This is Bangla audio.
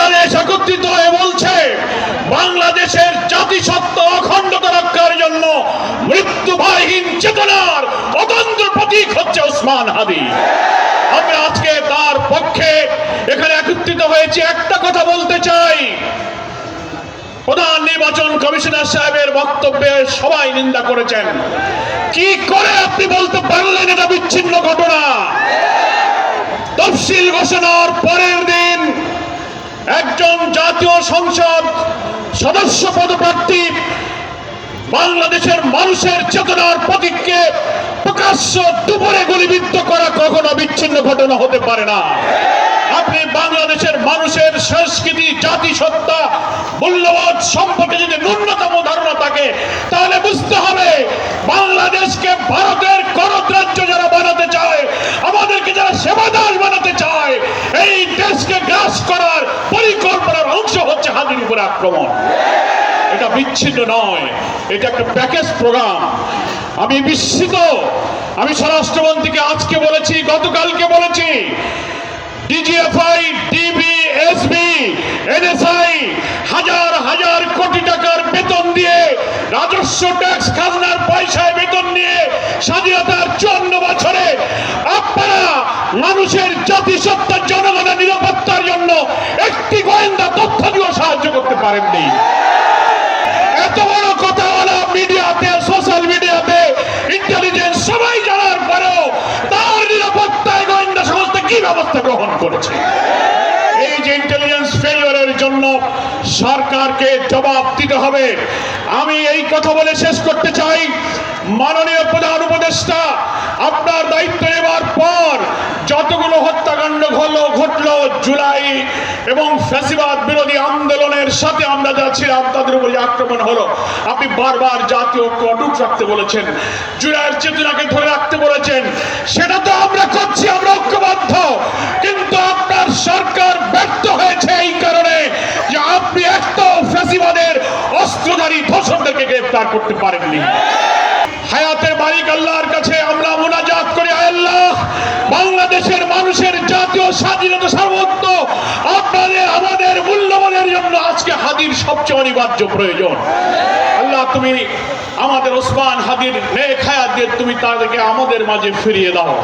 বাংলাদেশ একত্রিত হয়ে বলছে, বাংলাদেশের জাতিসত্তা অখণ্ডতা রক্ষার জন্য মৃত্যু ভয়হীন চেতনার অতন্ত্র প্রতীক হচ্ছে ওসমান হাদি। আমরা আজকে তার পক্ষে এখানে একত্রিত হয়েছে। একটা কথা বলতে চাই। প্রধান নির্বাচন কমিশনার সাহেবের বক্তব্যে সবাই নিন্দা করেছেন। কি করে আপনি বলতে পারলেন এটা বিচ্ছিন্ন ঘটনা? তফসিল ঘোষণার পরের দিন একজন জাতীয় সংসদ সদস্য পদপ্রার্থী বাংলাদেশের মানুষের চেতনার প্রতীককে প্রকাশ্য দুপুরে গুলিবিদ্ধ করা কখনো বিচ্ছিন্ন ঘটনা হতে পারে না। আপনি বাংলাদেশের মানুষের সংস্কৃতি, জাতিসত্তা, মূল্যবোধ সম্পর্কে বিচ্ছিন্ন নয়। এটা একটা প্যাকেজ প্রোগ্রাম আমি বিস্মিত। আমি স্বরাষ্ট্রমন্ত্রীকে আজকে বলেছি, গতকালকে বলেছি ডিজিএফআই ডিবি এসবি এনএসআই হাজার হাজার কোটি টাকার বেতন দিয়ে রাজস্ব ট্যাক্স খাজনার পয়সায় বেতন নিয়ে স্বাধীনতার চুয়ান্ন বছরে আপনারা মানুষের জাতিসত্তার জনগণের নিরাপত্তার জন্য একটি গোয়েন্দা তথ্য দিয়েও সাহায্য করতে পারেননি। ব্যবস্থা গ্রহণ করেছে। এই যে ইন্টেলিজেন্স ফেলিওরের জন্য সরকারকে জবাব দিতে হবে। আমি এই কথা বলে শেষ করতে চাই। মাননীয় প্রধান উপদেষ্টা, আপনার দায়িত্ব নেবার পর যতগুলো হত্যাকাণ্ড হলো ঘটলো জুলাই এবং ফ্যাসিবাদ বিরোধী আন্দোলনের সাথে আমরা যা ছিলাম, তাদের উপরে আক্রমণ হলো, আপনি বারবার জাতীয় ঐক্য অটুট রাখতে বলেছেন। জুলাইয়ের চেতনাকে ধরে রাখতে বলেছেন। অস্ত্রধারী ধর্ষকদেরকে গ্রেফতার করতে পারেননি। হায়াতের মালিক আল্লাহর কাছে আমরা মোনাজাত করি আল্লাহ, বাংলাদেশের মানুষের জাতীয় স্বাধীনতা সার্বত্ব আপনাদের, আমাদের মূল্যবানের জন্য আজকে হাদির সবচেয়ে অনিবার্য প্রয়োজন। আল্লাহ, তুমি আমাদের ওসমান হাদির নেক হায়াত দিয়ে তুমি তাদেরকে আমাদের মাঝে ফিরিয়ে দাও।